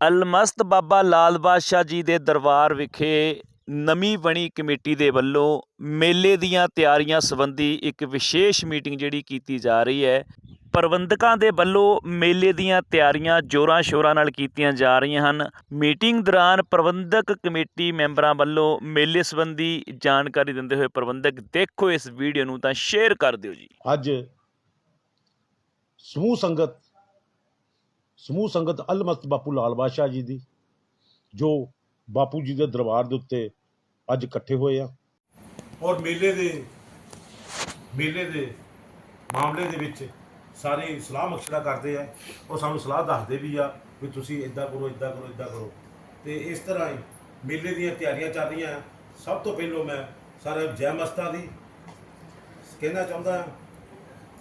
ਅਲਮਸਤ ਬਾਬਾ ਲਾਲ ਬਾਦਸ਼ਾਹ ਜੀ ਦੇ ਦਰਬਾਰ ਵਿਖੇ ਨਵੀਂ ਬਣੀ ਕਮੇਟੀ ਦੇ ਵੱਲੋਂ ਮੇਲੇ ਦੀਆਂ ਤਿਆਰੀਆਂ ਸੰਬੰਧੀ ਇੱਕ ਵਿਸ਼ੇਸ਼ ਮੀਟਿੰਗ ਜਿਹੜੀ ਕੀਤੀ ਜਾ ਰਹੀ ਹੈ। ਪ੍ਰਬੰਧਕਾਂ ਦੇ ਵੱਲੋਂ ਮੇਲੇ ਦੀਆਂ ਤਿਆਰੀਆਂ ਜੋਰਾਂ ਸ਼ੋਰਾਂ ਨਾਲ ਕੀਤੀਆਂ ਜਾ ਰਹੀਆਂ ਹਨ। ਮੀਟਿੰਗ ਦੌਰਾਨ ਪ੍ਰਬੰਧਕ ਕਮੇਟੀ ਮੈਂਬਰਾਂ ਵੱਲੋਂ ਮੇਲੇ ਸੰਬੰਧੀ ਜਾਣਕਾਰੀ ਦਿੰਦੇ ਹੋਏ ਪ੍ਰਬੰਧਕ, ਦੇਖੋ ਇਸ ਵੀਡੀਓ ਨੂੰ ਤਾਂ ਸ਼ੇਅਰ ਕਰ ਦਿਓ ਜੀ। ਅੱਜ ਸਮੂਹ ਸੰਗਤ ਸਮੂਹ ਸੰਗਤ ਅਲਮਸਤ ਬਾਪੂ ਲਾਲ ਬਾਦਸ਼ਾਹ ਜੀ ਦੀ, ਜੋ ਬਾਪੂ ਜੀ ਦੇ ਦਰਬਾਰ ਦੇ ਉੱਤੇ ਅੱਜ ਇਕੱਠੇ ਹੋਏ ਆ। ਔਰ ਮੇਲੇ ਦੇ ਮੇਲੇ ਦੇ ਮਾਮਲੇ ਦੇ ਵਿੱਚ ਸਾਰੇ ਸਲਾਹ ਮਸ਼ਵਰਾ ਕਰਦੇ ਆ ਔਰ ਸਾਨੂੰ ਸਲਾਹ ਦੱਸਦੇ ਵੀ ਆ ਵੀ ਤੁਸੀਂ ਇਦਾਂ ਕਰੋ ਇਦਾਂ ਕਰੋ ਇਦਾਂ ਕਰੋ। ਤੇ ਇਸ ਤਰ੍ਹਾਂ ਹੀ ਮੇਲੇ ਦੀਆਂ ਤਿਆਰੀਆਂ ਚੱਲ ਰਹੀਆਂ। ਸਭ ਤੋਂ ਪਹਿਲਾਂ ਮੈਂ ਸਾਰੇ ਜੈ ਮਸਤਾ ਦੀ ਕਹਿਣਾ ਚਾਹੁੰਦਾ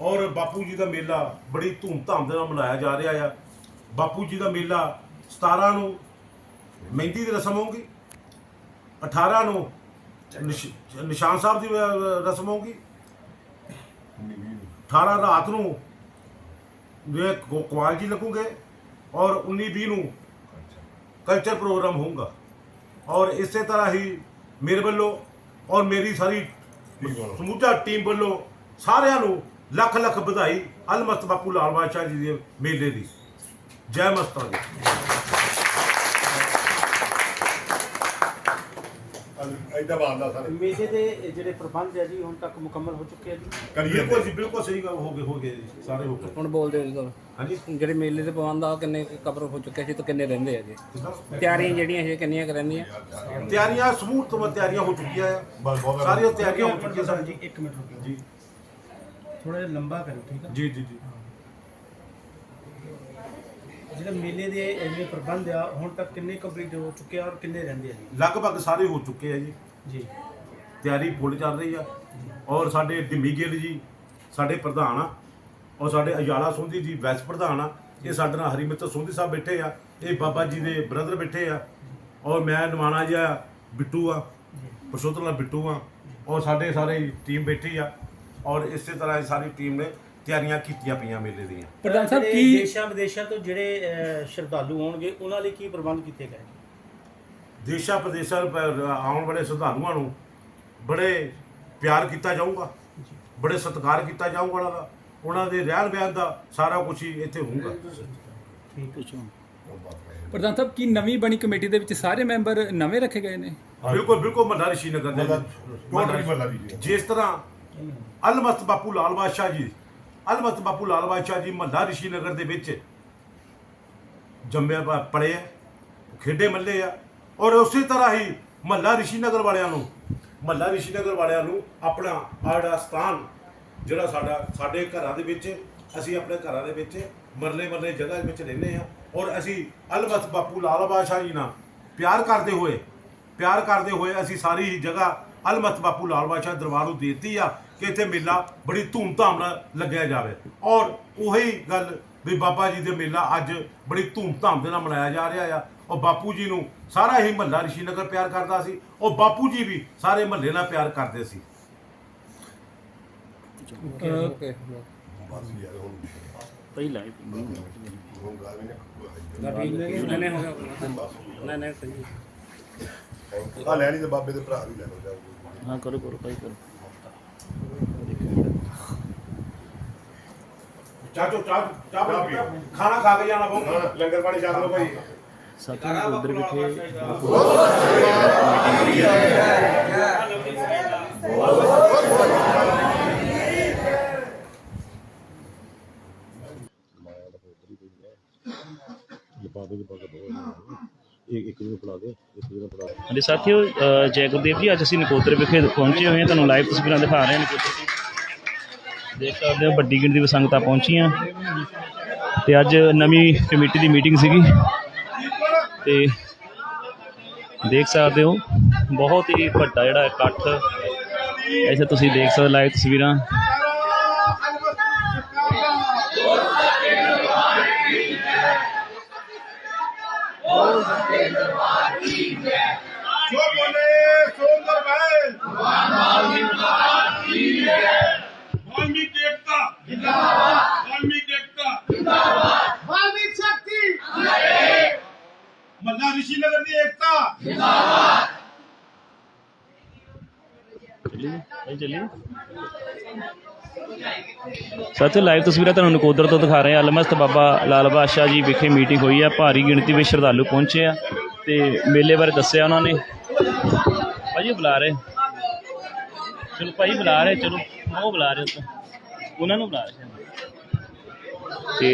ਔਰ ਬਾਪੂ ਜੀ ਦਾ ਮੇਲਾ ਬੜੀ ਧੂਮ-ਧਾਮ ਦੇ ਨਾਲ ਮਨਾਇਆ ਜਾ ਰਿਹਾ ਆ। ਬਾਪੂ ਜੀ ਦਾ ਮੇਲਾ 17 ਨੂੰ ਮਹਿੰਦੀ ਦੀ ਰਸਮ ਹੋਊਗੀ 18 ਨੂੰ ਨਿਸ਼- ਨਿਸ਼ਾਨ ਸਾਹਿਬ ਦੀ ਰਸਮ ਹੋਊਗੀ 18 ਰਾਤ ਨੂੰ ਕੁ- ਕੁਆਲ ਜੀ ਲੱਗੂਗੇ ਔਰ 19 20 ਨੂੰ ਕਲਚਰ ਪ੍ਰੋਗਰਾਮ ਹੋਊਗਾ। ਔਰ ਇਸੇ ਤਰ੍ਹਾਂ ਹੀ ਮੇਰੇ ਵੱਲੋਂ ਔਰ ਮੇਰੀ ਸਾਰੀ ਸਮੁੱਚਾ ਟੀਮ ਵੱਲੋਂ ਸਾਰਿਆਂ ਨੂੰ ਲੱਖ ਲੱਖ ਵਧਾਈ ਅਲਮਸਤ ਬਾਪੂ ਲਾਲ ਬਾਦਸ਼ਾਹ ਜੀ ਦੇ ਮੇਲੇ ਦੀ। ਜੈ ਮਸਤਾਂ ਦੀ। ਐਦਾਂ ਬਾਂਦਾ ਸਾਰੇ। ਮੇਲੇ ਦੇ ਜਿਹੜੇ ਪ੍ਰਬੰਧ ਹੈ ਜੀ ਹੁਣ ਤੱਕ ਮੁਕੰਮਲ ਹੋ ਚੁੱਕੇ ਆ ਜੀ? ਕਰੀਏ ਬਿਲਕੁਲ ਜੀ ਬਿਲਕੁਲ ਸਹੀ ਗੱਲ ਹੋ ਗਏ ਹੋ ਗਏ ਜੀ, ਸਾਰੇ ਹੋ ਗਏ। ਹੁਣ ਬੋਲਦੇ ਹੋ ਜੀ ਤੁਹਾਨੂੰ ਹਾਂਜੀ। ਜਿਹੜੇ ਮੇਲੇ ਦੇ ਪ੍ਰਬੰਧ ਆ ਉਹ ਕਿੰਨੇ ਕਵਰ ਹੋ ਚੁੱਕੇ ਸੀ ਤੇ ਕਿੰਨੇ ਰਹਿੰਦੇ ਆ ਜੀ? ਤਿਆਰੀਆਂ ਜਿਹੜੀਆਂ ਇਹ ਕਿੰਨੀਆਂ ਕੁ ਰਹਿੰਦੀਆਂ? ਤਿਆਰੀਆਂ ਸਮੂਹ ਤੋਂ ਤਿਆਰੀਆਂ ਹੋ ਚੁੱਕੀਆਂ ਆ। ਬਸ ਬਹੁਤ ਸਾਰੀਆਂ ਤਿਆਰੀਆਂ ਹੋ ਚੁੱਕੀਆਂ ਸਰ ਜੀ ਇੱਕ ਮਿੰਟ ਰੁਕੋ ਜੀ। ਥੋੜਾ ਜਿਹਾ ਲੰਬਾ ਕਰੋ ਠੀਕ ਹੈ ਜੀ ਜੀ ਜੀ। ਜਿਹੜੇ ਮੇਲੇ ਦੇ ਜਿਹੜੇ ਪ੍ਰਬੰਧ ਆ ਹੁਣ ਤੱਕ ਕਿੰਨੇ ਕੰਪਲੀਟ ਹੋ ਚੁੱਕੇ ਆ ਔਰ ਕਿੰਨੇ ਰਹਿੰਦੇ ਆ ਜੀ? ਲਗਭਗ ਸਾਰੇ ਹੋ ਚੁੱਕੇ ਆ ਜੀ। ਜੀ। ਤਿਆਰੀ ਫੁੱਲ ਚੱਲ ਰਹੀ ਆ। ਔਰ ਸਾਡੇ ਢਿੰਮੀ ਗਿੱਲ ਜੀ ਸਾਡੇ ਪ੍ਰਧਾਨ ਆ। ਔਰ ਸਾਡੇ ਅਜਾਲਾ ਸੋਂਧੀ ਜੀ ਵੈਸ ਪ੍ਰਧਾਨ ਆ। ਇਹ ਸਾਡੇ ਨਾਲ ਹਰੀਮਿੱਤਰ ਸੋਂਧੀ ਸਾਹਿਬ ਬੈਠੇ ਆ। ਇਹ ਬਾਬਾ ਜੀ ਦੇ ਬ੍ਰਦਰ ਬੈਠੇ ਆ। ਔਰ ਮੈਂ ਨਵਾਣਾ ਜੀ ਆ ਬਿੱਟੂ ਆ। ਪਰਸ਼ੋਤਮ ਨਾਲ ਬਿੱਟੂ ਆ। ਔਰ ਸਾਡੇ ਸਾਰੇ ਟੀਮ ਬੈਠੀ ਆ। ਔਰ ਇਸੇ ਤਰ੍ਹਾਂ ਇਹ ਸਾਰੀ ਟੀਮ ਨੇ ਤਿਆਰੀਆਂ ਕੀਤੀਆਂ ਪਈਆਂ ਮੇਲੇ ਦੀਆਂ। ਪ੍ਰਧਾਨ ਸਾਹਿਬ ਕੀ ਦੇਸ਼ਾਂ ਵਿਦੇਸ਼ਾਂ ਤੋਂ ਜਿਹੜੇ ਅਹ, ਸ਼ਰਧਾਲੂ ਆਉਣਗੇ ਉਹਨਾਂ ਲਈ ਕੀ ਪ੍ਰਬੰਧ ਕੀਤੇ ਗਏ? ਦੇਸ਼ਾਂ ਪ੍ਰਦੇਸ਼ਾਂ ਆਉਣ ਵਾਲੇ ਸ਼ਰਧਾਲੂਆਂ ਨੂੰ ਬੜੇ ਪਿਆਰ ਕੀਤਾ ਜਾਊਗਾ ਬੜੇ ਸਤਿਕਾਰ ਕੀਤਾ ਜਾਊਗਾ ਉਹਨਾਂ ਦਾ। ਉਹਨਾਂ ਦੇ ਰਹਿਣ ਬਹਿਣ ਦਾ ਸਾਰਾ ਕੁਝ ਹੀ ਇੱਥੇ ਹੋਊਗਾ। ਪ੍ਰਧਾਨ ਸਾਹਿਬ ਕੀ ਨਵੀਂ ਬਣੀ ਕਮੇਟੀ ਦੇ ਵਿੱਚ ਸਾਰੇ ਮੈਂਬਰ ਨਵੇਂ ਰੱਖੇ ਗਏ ਨੇ? ਬਿਲਕੁਲ ਬਿਲਕੁਲ ਮੱਲਾ ਰਿਸ਼ੀ ਨਗਰ ਦੇ। ਟੋਟਲ ਵੀ ਜੀ ਜਿਸ ਤਰ੍ਹਾਂ ਅਲਮਸਤ ਬਾਪੂ ਲਾਲ ਬਾਦਸ਼ਾਹ ਜੀ ਅਲਮਸਤ ਬਾਪੂ ਲਾਲ ਬਾਦਸ਼ਾਹ ਜੀ ਮਹੱਲਾ ਰਿਸ਼ੀ ਨਗਰ ਦੇ ਵਿੱਚ ਜੰਮਿਆ ਪ- ਪਲੇ ਖੇਡੇ ਮੱਲੇ ਆ, ਔਰ ਉਸੇ ਤਰ੍ਹਾਂ ਹੀ ਮਹੱਲਾ ਰਿਸ਼ੀ ਨਗਰ ਵਾਲਿਆਂ ਨੂੰ, ਮਹੱਲਾ ਰਿਸ਼ੀ ਨਗਰ ਵਾਲਿਆਂ ਨੂੰ ਆਪਣਾ ਆਹ ਜਿਹੜਾ ਸਥਾਨ ਜਿਹੜਾ ਸਾਡਾ, ਸਾਡੇ ਘਰਾਂ ਦੇ ਵਿੱਚ, ਅਸੀਂ ਆਪਣੇ ਘਰਾਂ ਦੇ ਵਿੱਚ ਮਰਲੇ ਮਰਲੇ ਜਗ੍ਹਾ ਵਿੱਚ ਰਹਿੰਦੇ ਆ ਔਰ ਅਸੀਂ ਅਲਮਸਤ ਬਾਪੂ ਲਾਲ ਬਾਦਸ਼ਾਹ ਜੀ ਨਾਲ ਪਿਆਰ ਕਰਦੇ ਹੋਏ, ਪਿਆਰ ਕਰਦੇ ਹੋਏ ਅਸੀਂ ਸਾਰੀ ਹੀ ਜਗ੍ਹਾ ਅਲਮਤ ਬਾਪੂ ਲਾਲ ਬਾਦਸ਼ਾਹ ਦਰਬਾਰ ਨੂੰ ਦੇਤੀ ਆ ਕਿ ਇੱਥੇ ਮੇਲਾ ਬੜੀ ਧੂਮ-ਧਾਮ ਨਾਲ ਲੱਗਿਆ ਜਾਵੇ। ਔਰ ਉਹੀ ਗੱਲ ਵੀ ਬਾਬਾ ਜੀ ਦੇ ਮੇਲਾ ਅੱਜ ਬੜੀ ਧੂਮ-ਧਾਮ ਦੇ ਨਾਲ ਮਨਾਇਆ ਜਾ ਰਿਹਾ ਆ। ਔਰ ਬਾਪੂ ਜੀ ਨੂੰ ਸਾਰਾ ਹੀ ਮਹੱਲਾ ਰਿਸ਼ੀ ਨਗਰ ਪਿਆਰ ਕਰਦਾ ਸੀ। ਔਰ ਬਾਪੂ ਜੀ ਵੀ ਸਾਰੇ ਮਹੱਲੇ ਨਾਲ ਪਿਆਰ ਕਰਦੇ ਸੀ। ਪਹਿਲਾਂ ਹੁਣ ਨਹੀਂ ਨਹੀਂ ਸਹੀ ਆ ਲੈਣੀ ਤੇ ਬਾਬੇ ਦੇ ਭਰਾ ਵੀ ਲੈ ਲਓ ਹਾਂ, ਕਰੋ ਕਰੋ, ਭਾਈ, ਕਰੋ। ਚਾਚੋ ਚਾਹ ਚਾਹ ਬਣਾ ਖਾਣਾ ਖਾ ਕੇ ਜਾਣਾ ਲੰਗਰ ਪਾਣੀ ਛਕ ਲਓ ਭਾਈ। ਉਧਰ ਵਿਖੇ ਦੇ ਲਿਪਾ ਦੇ ਇੱਕ ਇੱਕ ਨੂੰ ਫੜਾ ਦੇ ਇੱਕ ਨੂੰ ਫੜਾ ਹਾਂਜੀ ਸਾਥੀਓ ਅ, ਜੈ ਗੁਰਦੇਵ ਜੀ ਅੱਜ ਅਸੀਂ ਨਕੋਦਰ ਵਿਖੇ ਪਹੁੰਚੇ ਹੋਏ ਹਾਂ। ਤੁਹਾਨੂੰ ਲਾਈਵ ਤਸਵੀਰਾਂ ਦਿਖਾ ਰਹੇ ਹਾਂ ਨਕੋਦਰ ਦੀ ਦੇਖ ਸਕਦੇ ਹੋ ਵੱਡੀ ਗਿਣਤੀ ਵਿੱਚ ਸੰਗਤਾਂ ਪਹੁੰਚੀਆਂ। ਤੇ ਅੱਜ ਨਵੀਂ ਕਮੇਟੀ ਦੀ ਮੀਟਿੰਗ ਸੀਗੀ। ਤੇ ਦੇਖ ਸਕਦੇ ਹੋ ਬਹੁਤ ਹੀ ਵੱਡਾ ਜਿਹੜਾ ਇਕੱਠ। ਐਸੇ ਤੁਸੀਂ ਦੇਖ ਸਕਦੇ ਲਾਈਵ ਤਸਵੀਰਾਂ। ਜੋ ਬੋਲੇ ਸੋਂਦਰ ਭਾਈ ਵਾਲਮੀਕੀ ਏਕਤਾ ਜਿੰਦਾਬਾਦ ਵਾਲਮੀਕੀ ਏਕਤਾ वाल्मीकि शक्ति ਮੱਲਾ ਰਿਸ਼ੀ ਨਗਰ ਦੀ ਏਕਤਾ ਸੱਚ ਲਾਈਵ ਤਸਵੀਰਾਂ ਤੁਹਾਨੂੰ ਨਕੋਦਰ ਤੋਂ ਦਿਖਾ ਰਹੇ ਹਾਂ ਅਲਮਸਤ ਬਾਬਾ ਲਾਲ ਬਾਦਸ਼ਾਹ ਜੀ ਵਿਖੇ ਮੀਟਿੰਗ ਹੋਈ ਆ ਭਾਰੀ ਗਿਣਤੀ ਵਿੱਚ ਸ਼ਰਧਾਲੂ ਪਹੁੰਚੇ ਆ ਤੇ ਮੇਲੇ ਬਾਰੇ ਦੱਸਿਆ ਉਹਨਾਂ ਨੇ। ਭਾਜੀ ਬੁਲਾ ਰਹੇ। ਚਲੋ ਭਾਈ ਬੁਲਾ ਰਹੇ, ਚਲੋ। ਉਹ ਬੁਲਾ ਰਹੇ ਉੱਤੋਂ ਉਹਨਾਂ ਨੂੰ ਬੁਲਾ ਰਹੇ। ਤੇ